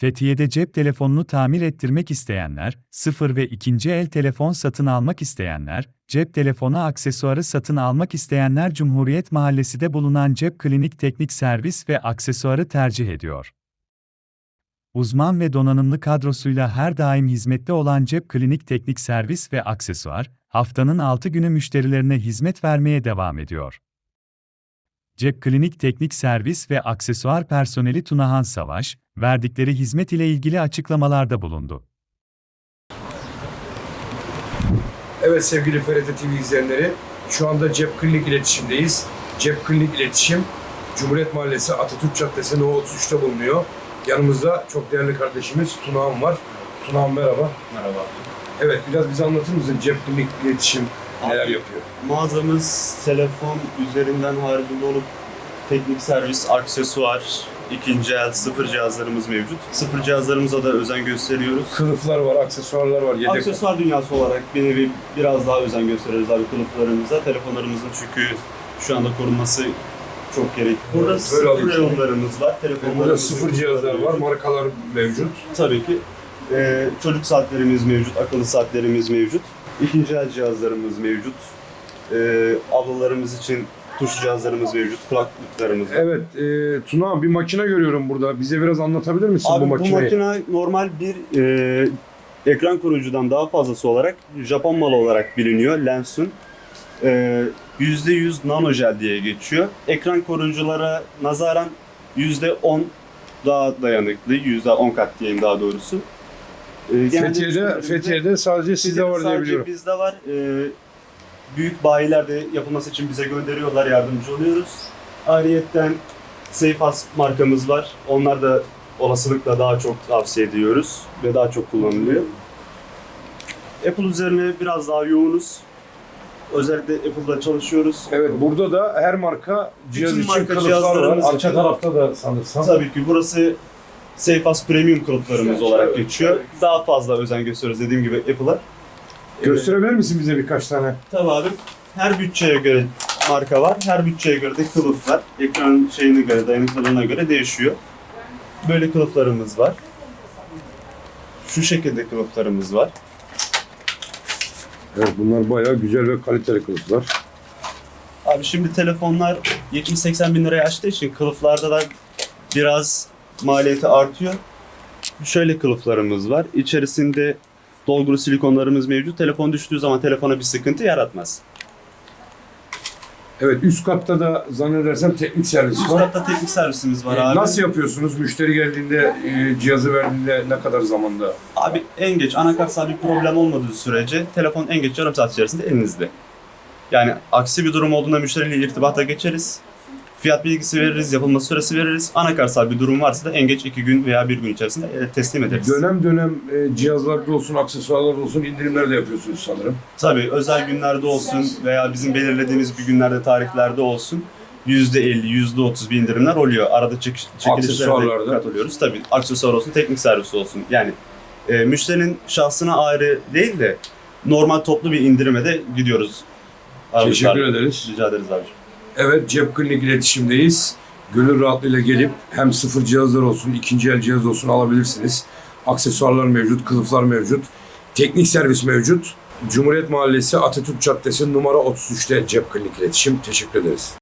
Fethiye'de cep telefonunu tamir ettirmek isteyenler, sıfır ve ikinci el telefon satın almak isteyenler, cep telefonu aksesuarı satın almak isteyenler Cumhuriyet Mahallesi'de bulunan Cep Klinik Teknik Servis ve Aksesuarı tercih ediyor. Uzman ve donanımlı kadrosuyla her daim hizmette olan Cep Klinik Teknik Servis ve Aksesuar, haftanın 6 günü müşterilerine hizmet vermeye devam ediyor. Cep Klinik Teknik Servis ve Aksesuar personeli Tunahan Savaş, verdikleri hizmet ile ilgili açıklamalarda bulundu. Evet sevgili FRT TV izleyenleri, şu anda Cep Klinik iletişimdeyiz. Cep Klinik İletişim, Cumhuriyet Mahallesi Atatürk Caddesi No 33'te bulunuyor. Yanımızda çok değerli kardeşimiz Tunağan var. Tunağan merhaba. Merhaba. Evet biraz bize anlatır mısın Cep Klinik İletişim neler yapıyor? Mağazamız telefon üzerinden haricinde olup teknik servis, aksesuar, ikinci el, sıfır cihazlarımız mevcut. Sıfır cihazlarımıza da özen gösteriyoruz. Kılıflar var, aksesuarlar var, yedek Aksesuar dünyası olarak bir nevi biraz daha özen gösteriyoruz abi kılıflarımıza. Telefonlarımızın çünkü şu anda korunması çok gerekli. Burada Böyle sıfır alayım. reyonlarımız var. Telefonlarımız Burada sıfır cihazlar var, markalar mevcut. Tabii ki. Ee, çocuk saatlerimiz mevcut, akıllı saatlerimiz mevcut. İkinci el cihazlarımız mevcut. Ee, ablalarımız için tuş cihazlarımız mevcut, kulaklıklarımız var. Evet, e, Tunağan bir makine görüyorum burada. Bize biraz anlatabilir misin Abi bu bu, makineyi? makine normal bir e, ekran koruyucudan daha fazlası olarak Japon malı olarak biliniyor. Lensun. E, %100 nano jel diye geçiyor. Ekran koruyuculara nazaran %10 daha dayanıklı. %10 kat diyeyim daha doğrusu. E, Fethiye'de, Fethiye'de sadece sizde var diye Sadece biliyorum. bizde var. E, büyük bayilerde yapılması için bize gönderiyorlar, yardımcı oluyoruz. Ayrıyetten Seyfas markamız var. Onlar da olasılıkla daha çok tavsiye ediyoruz ve daha çok kullanılıyor. Apple üzerine biraz daha yoğunuz. Özellikle Apple'da çalışıyoruz. Evet, burada da her marka cihaz Bütün için marka kılıflar var. cihazlarımız Arka tarafta da sanırsam. Tabii ki burası Seyfas Premium kılıflarımız olarak geçiyor. Daha fazla özen gösteriyoruz dediğim gibi Apple'a. Gösterebilir misin bize birkaç tane? Tabii abi. Her bütçeye göre marka var. Her bütçeye göre de kılıf var. Ekran şeyine göre, dayanıklılığına göre değişiyor. Böyle kılıflarımız var. Şu şekilde kılıflarımız var. Evet, bunlar bayağı güzel ve kaliteli kılıflar. Abi şimdi telefonlar 70-80 bin liraya açtığı için kılıflarda da biraz maliyeti artıyor. Şöyle kılıflarımız var. İçerisinde dolgulu silikonlarımız mevcut. Telefon düştüğü zaman telefona bir sıkıntı yaratmaz. Evet, üst katta da zannedersem teknik servis Üst var. katta teknik servisimiz var Ee, abi. Nasıl yapıyorsunuz? Müşteri geldiğinde, e, cihazı verdiğinde ne kadar zamanda? Abi en geç anakartsal bir problem olmadığı sürece telefon en geç yarım saat içerisinde elinizde. Yani aksi bir durum olduğunda müşteriyle irtibata geçeriz. Fiyat bilgisi veririz, yapılma süresi veririz. Anakartsal bir durum varsa da en geç iki gün veya bir gün içerisinde e, teslim ederiz. Dönem dönem e, cihazlarda olsun, aksesuarlarda olsun indirimler de yapıyorsunuz sanırım. Tabii özel günlerde olsun veya bizim belirlediğimiz bir günlerde, tarihlerde olsun %50, %30 bir indirimler oluyor. Arada çek, çekilişlere de katılıyoruz. Tabii aksesuar olsun, teknik servis olsun. Yani e, müşterinin şahsına ayrı değil de normal toplu bir indirime de gidiyoruz. Teşekkür ederiz. Rica ederiz abi. Evet, Cep Klinik iletişimdeyiz. Gönül rahatlığıyla gelip hem sıfır cihazlar olsun, ikinci el cihaz olsun alabilirsiniz. Aksesuarlar mevcut, kılıflar mevcut. Teknik servis mevcut. Cumhuriyet Mahallesi Atatürk Caddesi numara 33'te Cep Klinik İletişim. Teşekkür ederiz.